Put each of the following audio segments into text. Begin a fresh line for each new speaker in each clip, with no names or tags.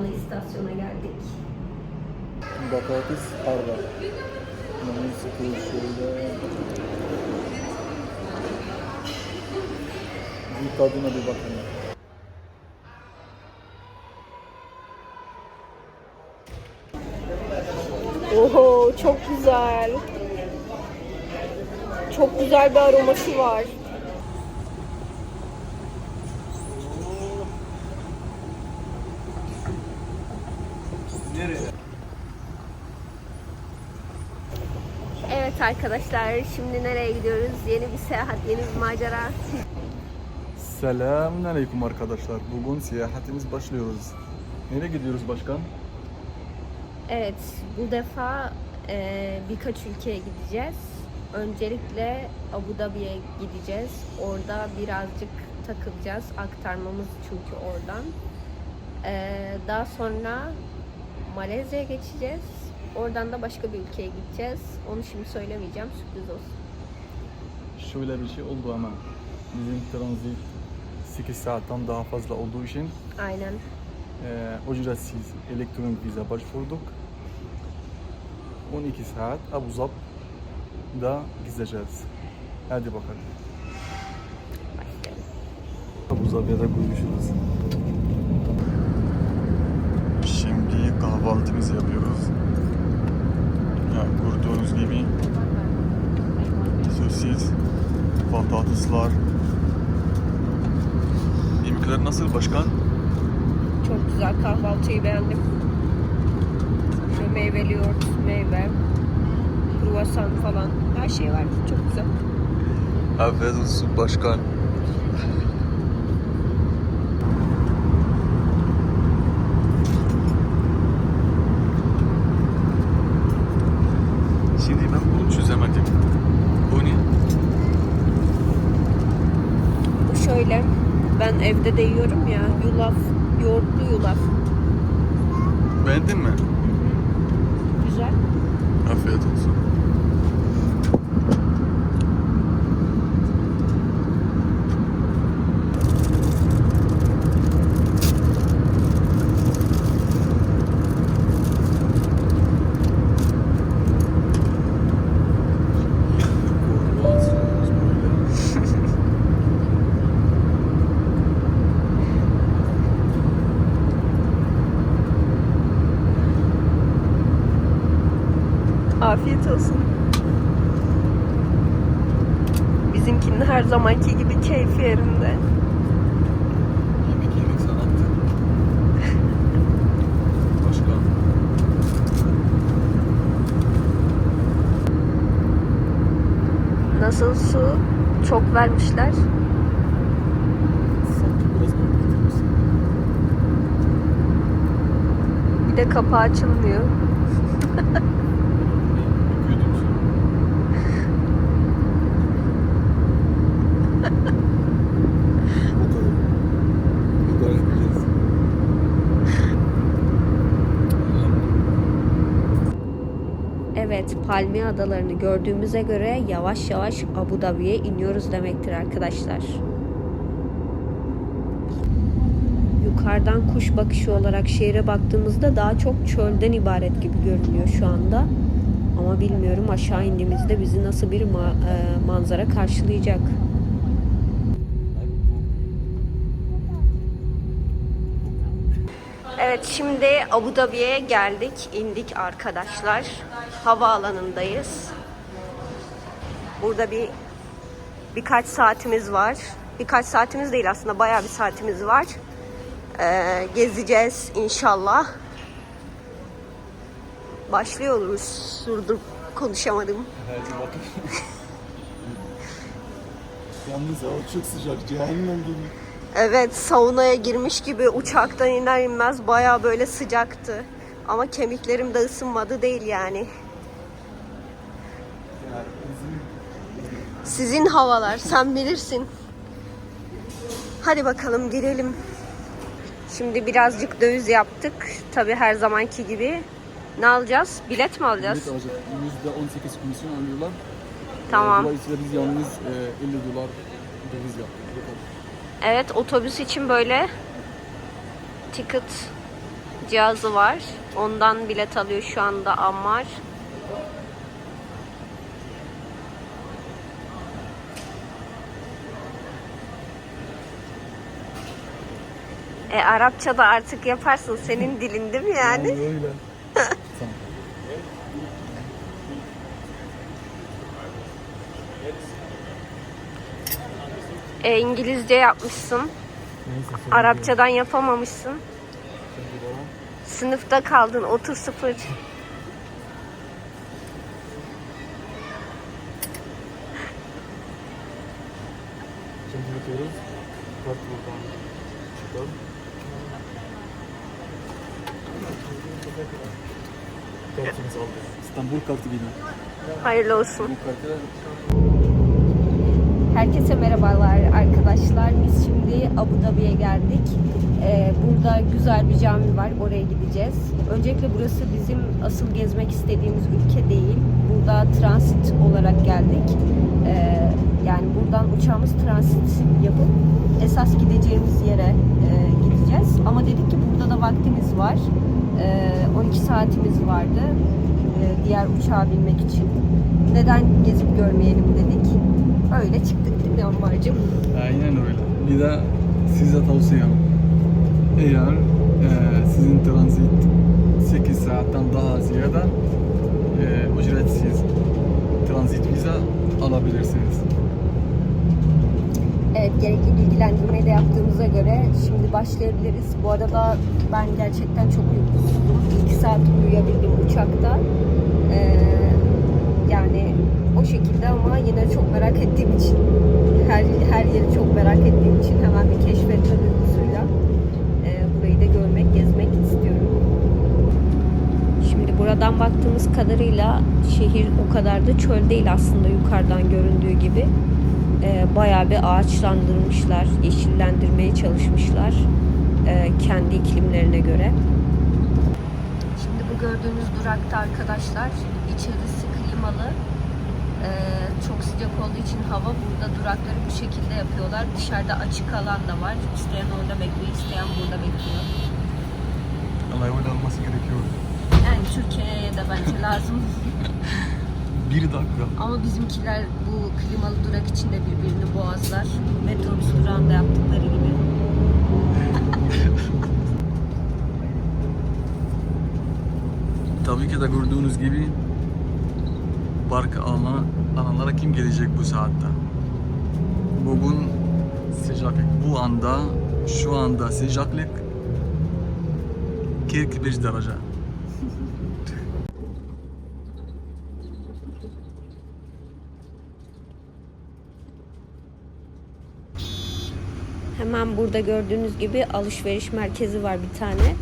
Havaalanı istasyona geldik.
Batates arda. Bir tadına bir bakın.
Oho çok güzel. Çok güzel bir aroması var. Evet arkadaşlar şimdi nereye gidiyoruz? Yeni bir seyahat, yeni bir macera.
Selamun aleyküm arkadaşlar. Bugün seyahatimiz başlıyoruz. Nereye gidiyoruz başkan?
Evet, bu defa e, birkaç ülkeye gideceğiz. Öncelikle Abu Dhabi'ye gideceğiz. Orada birazcık takılacağız. Aktarmamız çünkü oradan. E, daha sonra Malezya'ya geçeceğiz. Oradan da başka bir ülkeye gideceğiz. Onu şimdi söylemeyeceğim, sürpriz olsun.
Şöyle bir şey oldu ama bizim transit 8 saatten daha fazla olduğu için
Aynen.
e, ücretsiz elektronik vize başvurduk. 12 saat Abu Zabi'da gideceğiz. Hadi bakalım.
Başlayalım.
Abu Zabi'de görüşürüz. Şimdi kahvaltımızı yapıyoruz. Ya, gördüğünüz gibi sosis, patatesler. Yemekler nasıl başkan?
Çok güzel kahvaltıyı beğendim. Şöyle meyveli yoğurt, meyve, kruvasan falan. Her şey var. Çok güzel.
Afiyet olsun başkan. Şimdi ben bunu çözemedim. Bu ne?
Bu şöyle. Ben evde de yiyorum ya. Yulaf, yoğurtlu yulaf.
Beğendin mi?
Güzel.
Afiyet olsun.
Afiyet olsun. Bizimkinin her zamanki gibi keyfi yerinde.
Yemek yemek sanattır. Başkan.
Nasıl su? Çok vermişler.
Sanki biraz korkutuyorsun.
Bir de kapağı
edeceğiz.
Evet, Palmiye Adalarını gördüğümüze göre yavaş yavaş Abu Dhabi'ye iniyoruz demektir arkadaşlar. Yukarıdan kuş bakışı olarak şehre baktığımızda daha çok çölden ibaret gibi görünüyor şu anda. Ama bilmiyorum aşağı indiğimizde bizi nasıl bir ma- e, manzara karşılayacak. Evet şimdi Abu Dhabi'ye geldik, indik arkadaşlar. Havaalanındayız. Burada bir birkaç saatimiz var. Birkaç saatimiz değil aslında bayağı bir saatimiz var. Ee, gezeceğiz inşallah. Başlıyoruz. Durdur konuşamadım.
Hadi bakın. Yalnız hava çok sıcak. Cehennem gibi.
Evet saunaya girmiş gibi uçaktan iner inmez bayağı böyle sıcaktı. Ama kemiklerim de ısınmadı değil yani. Sizin havalar sen bilirsin. Hadi bakalım girelim. Şimdi birazcık döviz yaptık. Tabi her zamanki gibi. Ne alacağız? Bilet mi alacağız?
bilet alacak. %18 komisyon alıyorlar.
Tamam.
Dolayısıyla biz yalnız e, 50 dolar döviz yaptık.
Evet otobüs için böyle ticket cihazı var. Ondan bilet alıyor şu anda Ammar. E Arapça da artık yaparsın. Senin dilin değil mi yani?
öyle. tamam.
E, İngilizce yapmışsın.
Neyse,
Arapçadan yapamamışsın.
Şimdi devam.
Sınıfta kaldın. Otur sıfır.
Şimdi. Kart buradan çıkalım. Kartımızı aldık. İstanbul kartı gibi.
Hayırlı olsun. Herkese merhabalar arkadaşlar. Biz şimdi Abu Dhabi'ye geldik. Ee, burada güzel bir cami var. Oraya gideceğiz. Öncelikle burası bizim asıl gezmek istediğimiz ülke değil. Burada transit olarak geldik. Ee, yani buradan uçağımız transit yapıp esas gideceğimiz yere e, gideceğiz. Ama dedik ki burada da vaktimiz var. Ee, 12 saatimiz vardı e, diğer uçağa binmek için. Neden gezip görmeyelim dedik. Öyle çıktık değil mi Ambar'cığım?
Aynen öyle. Bir de size tavsiyem. Eğer e, sizin transit 8 saatten daha ziyade e, ücretsiz transit vize alabilirsiniz.
Evet gerekli bilgilendirmeyi de yaptığımıza göre şimdi başlayabiliriz. Bu arada ben gerçekten çok uykusuzum. 2 saat uyuyabildim uçakta. Ee, yani o şekilde ama yine çok merak ettiğim için her, her yeri çok merak ettiğim için hemen bir keşfetme duygusuyla e, burayı da görmek, gezmek istiyorum. Şimdi buradan baktığımız kadarıyla şehir o kadar da çöl değil aslında yukarıdan göründüğü gibi. Ee, bayağı bir ağaçlandırmışlar, yeşillendirmeye çalışmışlar ee, kendi iklimlerine göre. Şimdi bu gördüğünüz durakta arkadaşlar içerisi klimalı. Ee, çok sıcak olduğu için hava burada durakları bu şekilde yapıyorlar. Dışarıda açık alan da var. İsteyen orada bekliyor, isteyen burada bekliyor.
Allah öyle olması gerekiyor.
Yani Türkiye'ye de bence lazım.
Bir dakika.
Ama bizimkiler klimalı durak içinde birbirini boğazlar. Metrobüs durağında yaptıkları gibi.
Tabii ki de gördüğünüz gibi park alana, alanlara kim gelecek bu saatte? Bugün sıcaklık bu anda şu anda sıcaklık 41 derece.
Hemen burada gördüğünüz gibi alışveriş merkezi var bir tane.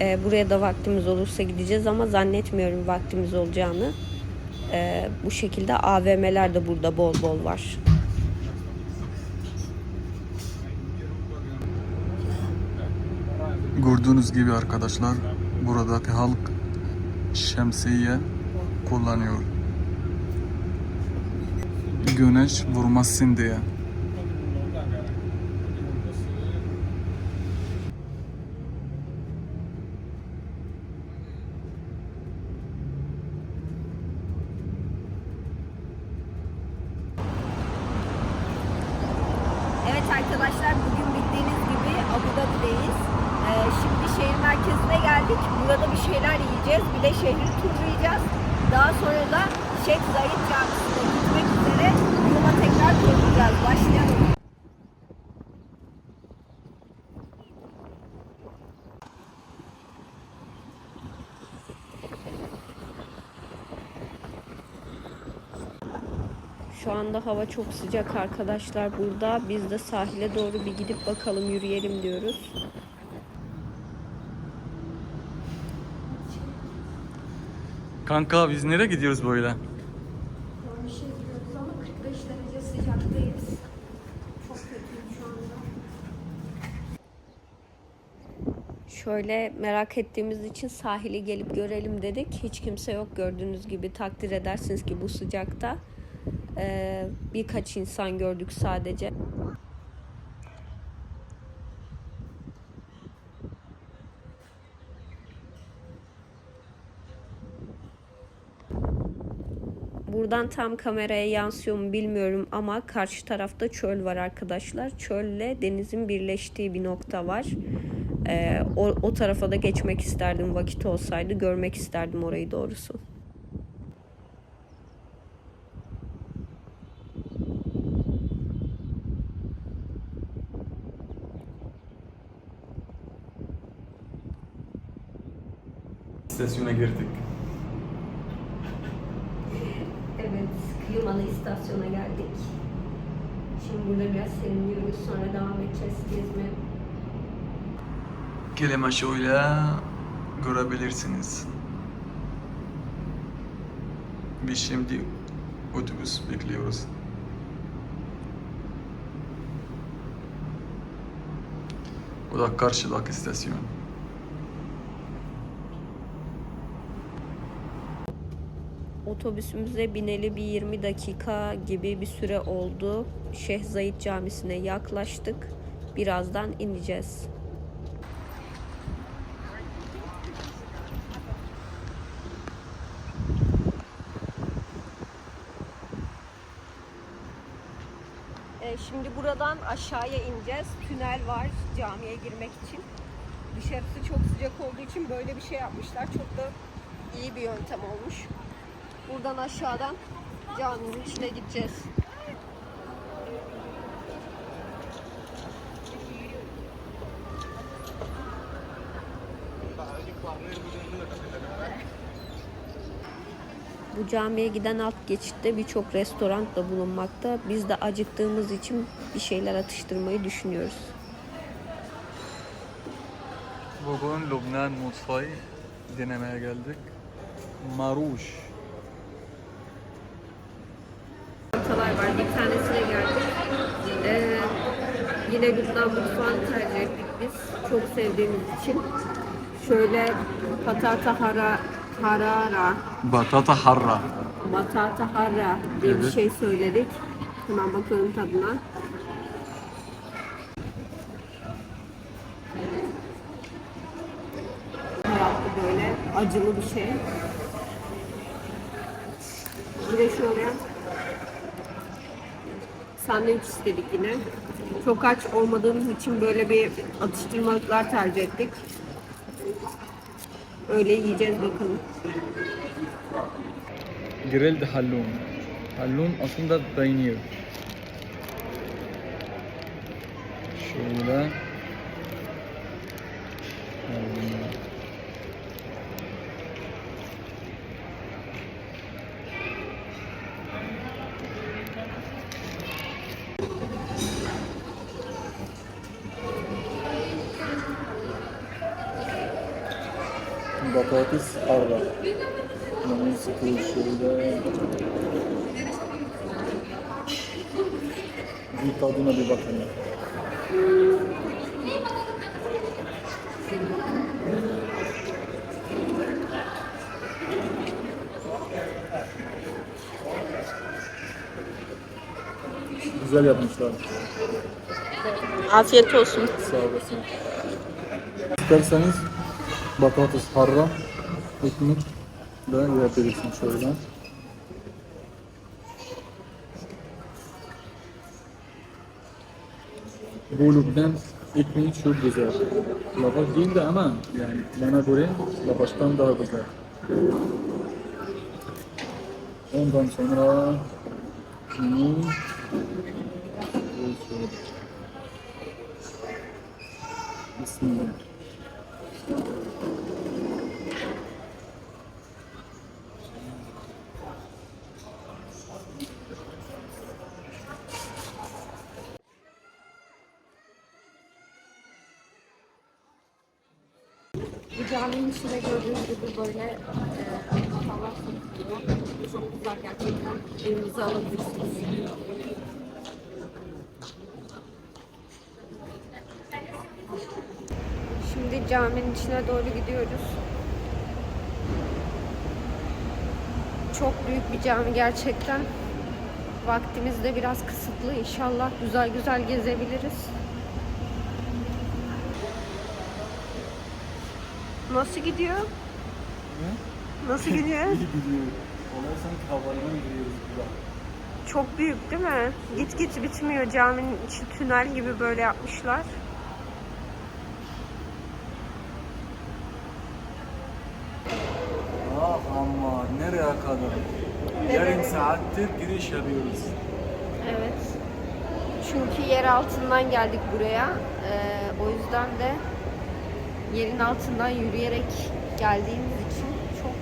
Ee, buraya da vaktimiz olursa gideceğiz ama zannetmiyorum vaktimiz olacağını. Ee, bu şekilde AVM'ler de burada bol bol var.
Gördüğünüz gibi arkadaşlar buradaki halk şemsiye kullanıyor. Güneş vurmasın diye.
Evet arkadaşlar bugün bildiğiniz gibi Abu Dhabi'deyiz. Ee, şimdi şehir merkezine geldik. Burada bir şeyler yiyeceğiz. Bir de şehri turlayacağız. Daha sonra da Şeyh Zayed Camisi'ne gitmek üzere yola tekrar koyulacağız. Başlayalım. Şu anda hava çok sıcak arkadaşlar burada. Biz de sahile doğru bir gidip bakalım yürüyelim diyoruz.
Kanka biz nereye gidiyoruz böyle?
Bir şey diyoruz ama 45 derece sıcaktayız. Çok kötüyüm şu anda. Şöyle merak ettiğimiz için sahili gelip görelim dedik. Hiç kimse yok gördüğünüz gibi takdir edersiniz ki bu sıcakta e, birkaç insan gördük sadece. Buradan tam kameraya yansıyor mu bilmiyorum ama karşı tarafta çöl var arkadaşlar. Çölle denizin birleştiği bir nokta var. Ee, o, o tarafa da geçmek isterdim vakit olsaydı. Görmek isterdim orayı doğrusu.
İstasyona girdik.
Evet, klimalı istasyona geldik. Şimdi burada biraz serinliyoruz. Sonra devam edeceğiz gezmeye.
Kelime şöyle görebilirsiniz. Biz şimdi otobüs bekliyoruz. Bu da karşıdaki istasyon.
Otobüsümüze bineli bir 20 dakika gibi bir süre oldu. Şeyh Zayid Camisi'ne yaklaştık. Birazdan ineceğiz. E, şimdi buradan aşağıya ineceğiz. Tünel var camiye girmek için. Dışarısı çok sıcak olduğu için böyle bir şey yapmışlar. Çok da iyi bir yöntem olmuş. Buradan aşağıdan caminin içine gideceğiz. Bu camiye giden alt geçitte birçok restoran da bulunmakta. Biz de acıktığımız için bir şeyler atıştırmayı düşünüyoruz.
Bugün Lübnan mutfağı denemeye geldik. Maruş.
Çantalar var. Bir tanesine geldik. Ee, yine Lübnan mutfağını tercih ettik biz. Çok sevdiğimiz için. Şöyle patata hara, harara,
Batata harra.
batata hara diye bir
Evet.
şey söyledik. Hemen bakalım tadına. Baharatlı böyle acılı bir şey. Bir de şöyle sandviç istedik yine. Çok aç olmadığımız için böyle bir atıştırmalıklar tercih ettik. Öyle yiyeceğiz bakalım.
Grilled hallun. Hallun aslında peynir. Şöyle. Bir tadına bir bakın. Güzel yapmışlar.
Afiyet olsun.
Sağ olasın. İsterseniz patates harra ekmek de yapabilirsin şöyle. Lübnan ekmeği çok güzel. Lavaş değil de ama yani bana göre lavaştan daha güzel. Ondan sonra şöyle. Bismillah.
İçinde gördüğünüz gibi böyle e, Allah. Çok güzel gerçekten. Elinize alabilirsiniz. Şimdi caminin içine doğru gidiyoruz. Çok büyük bir cami gerçekten. Vaktimiz de biraz kısıtlı. İnşallah güzel güzel gezebiliriz. Nasıl gidiyor? Nasıl gidiyor?
İyi gidiyor.
Olay sanki havalimanı giriyoruz burada.
Çok büyük değil mi? Git git bitmiyor. Caminin içi tünel gibi böyle yapmışlar.
Ah ama nereye kadar? Yarım saattir giriş yapıyoruz.
Evet. Çünkü yer altından geldik buraya. Ee, o yüzden de yerin altından yürüyerek geldiğimiz için çok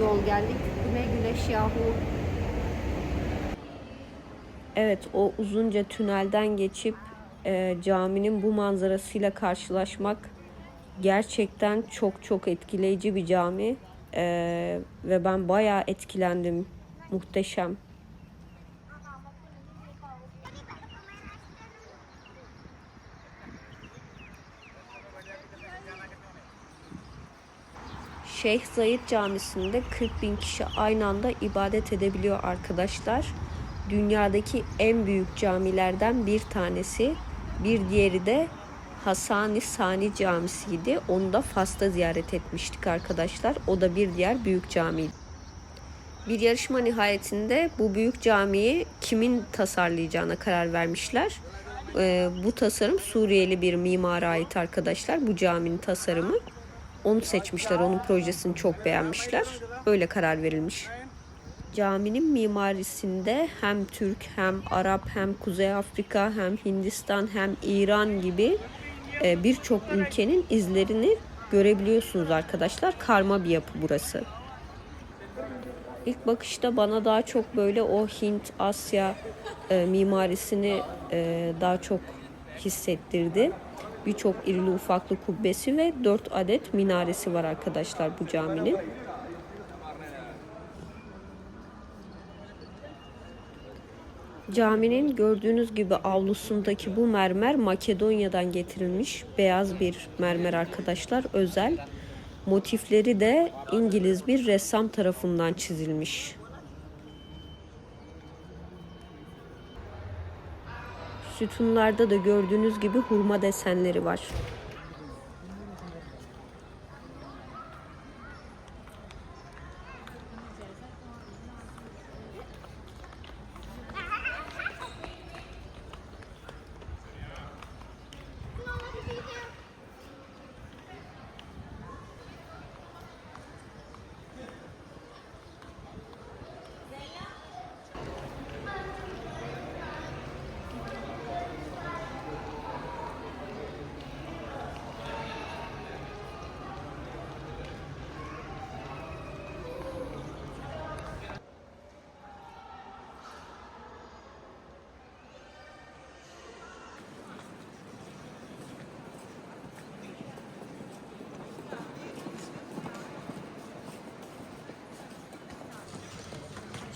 yol geldik. Bu ne güneş yahu. Evet o uzunca tünelden geçip e, caminin bu manzarasıyla karşılaşmak gerçekten çok çok etkileyici bir cami. E, ve ben bayağı etkilendim. Muhteşem. Şeyh Zayed Camisi'nde 40 bin kişi aynı anda ibadet edebiliyor arkadaşlar. Dünyadaki en büyük camilerden bir tanesi. Bir diğeri de Hasani Sani Camisi'ydi. Onu da Fas'ta ziyaret etmiştik arkadaşlar. O da bir diğer büyük camiydi. Bir yarışma nihayetinde bu büyük camiyi kimin tasarlayacağına karar vermişler. Ee, bu tasarım Suriyeli bir mimara ait arkadaşlar. Bu caminin tasarımı. Onu seçmişler. Onun projesini çok beğenmişler. Öyle karar verilmiş. Caminin mimarisinde hem Türk hem Arap hem Kuzey Afrika hem Hindistan hem İran gibi e, birçok ülkenin izlerini görebiliyorsunuz arkadaşlar. Karma bir yapı burası. İlk bakışta bana daha çok böyle o Hint, Asya e, mimarisini e, daha çok hissettirdi. Birçok irili ufaklı kubbesi ve 4 adet minaresi var arkadaşlar bu caminin. Caminin gördüğünüz gibi avlusundaki bu mermer Makedonya'dan getirilmiş beyaz bir mermer arkadaşlar özel. Motifleri de İngiliz bir ressam tarafından çizilmiş. Sütunlarda da gördüğünüz gibi hurma desenleri var.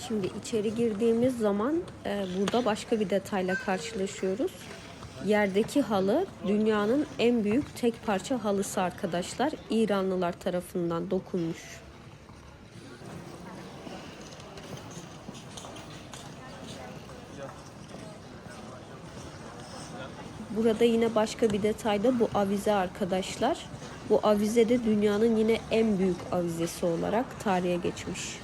Şimdi içeri girdiğimiz zaman e, burada başka bir detayla karşılaşıyoruz. Yerdeki halı dünyanın en büyük tek parça halısı arkadaşlar. İranlılar tarafından dokunmuş. Burada yine başka bir detay da bu avize arkadaşlar. Bu avize de dünyanın yine en büyük avizesi olarak tarihe geçmiş.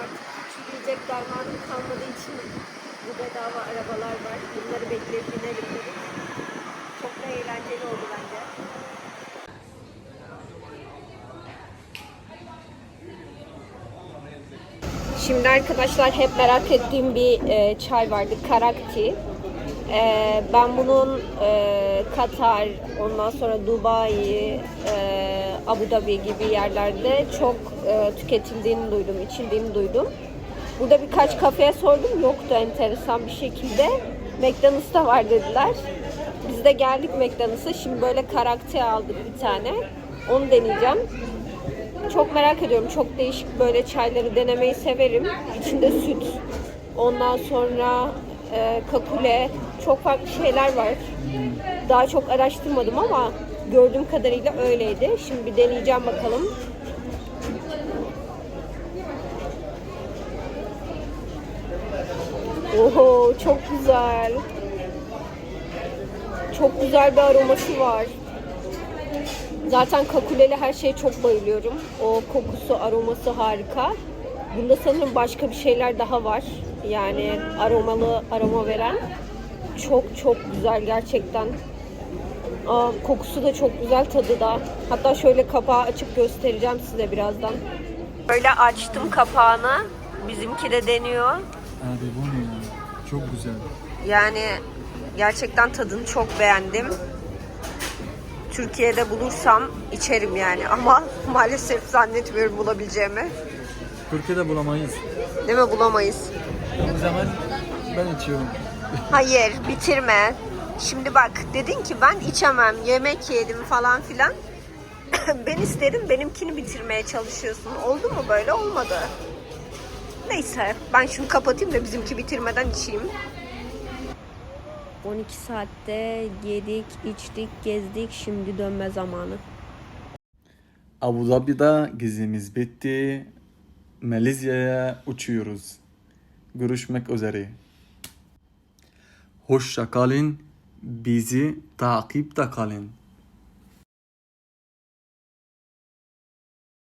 Artık hiç yürüyecek dermanım kalmadığı için bu bedava arabalar var. Bunları bekleyip binelim dedik. Çok da eğlenceli oldu bence. Şimdi arkadaşlar hep merak ettiğim bir e, çay vardı. Karakti. E, ben bunun e, Katar, ondan sonra Dubai, e, Abu Dhabi gibi yerlerde çok e, tüketildiğini duydum, içildiğini duydum. Burada birkaç kafeye sordum, yoktu enteresan bir şekilde. McDonald's'ta var dediler. Biz de geldik McDonald's'a. Şimdi böyle karakter aldık bir tane. Onu deneyeceğim. Çok merak ediyorum. Çok değişik böyle çayları denemeyi severim. İçinde süt. Ondan sonra e, kakule. Çok farklı şeyler var. Daha çok araştırmadım ama gördüğüm kadarıyla öyleydi. Şimdi bir deneyeceğim bakalım. Oho çok güzel. Çok güzel bir aroması var. Zaten kakuleli her şeye çok bayılıyorum. O kokusu, aroması harika. Bunda sanırım başka bir şeyler daha var. Yani aromalı, aroma veren. Çok çok güzel gerçekten. Aa, kokusu da çok güzel, tadı da. Hatta şöyle kapağı açıp göstereceğim size birazdan. Böyle açtım kapağını. Bizimki de deniyor.
Abi bu ne ya? Çok güzel.
Yani gerçekten tadını çok beğendim. Türkiye'de bulursam içerim yani ama maalesef zannetmiyorum bulabileceğimi.
Türkiye'de bulamayız.
Değil mi bulamayız?
O zaman ben içiyorum.
Hayır bitirme. Şimdi bak dedin ki ben içemem yemek yedim falan filan. ben istedim benimkini bitirmeye çalışıyorsun. Oldu mu böyle? Olmadı. Neyse ben şunu kapatayım da bizimki bitirmeden içeyim. 12 saatte yedik, içtik, gezdik. Şimdi dönme zamanı.
Abu Dhabi'de gezimiz bitti. Malezya'ya uçuyoruz. Görüşmek üzere. Hoşça kalın. Bizi takipte kalın.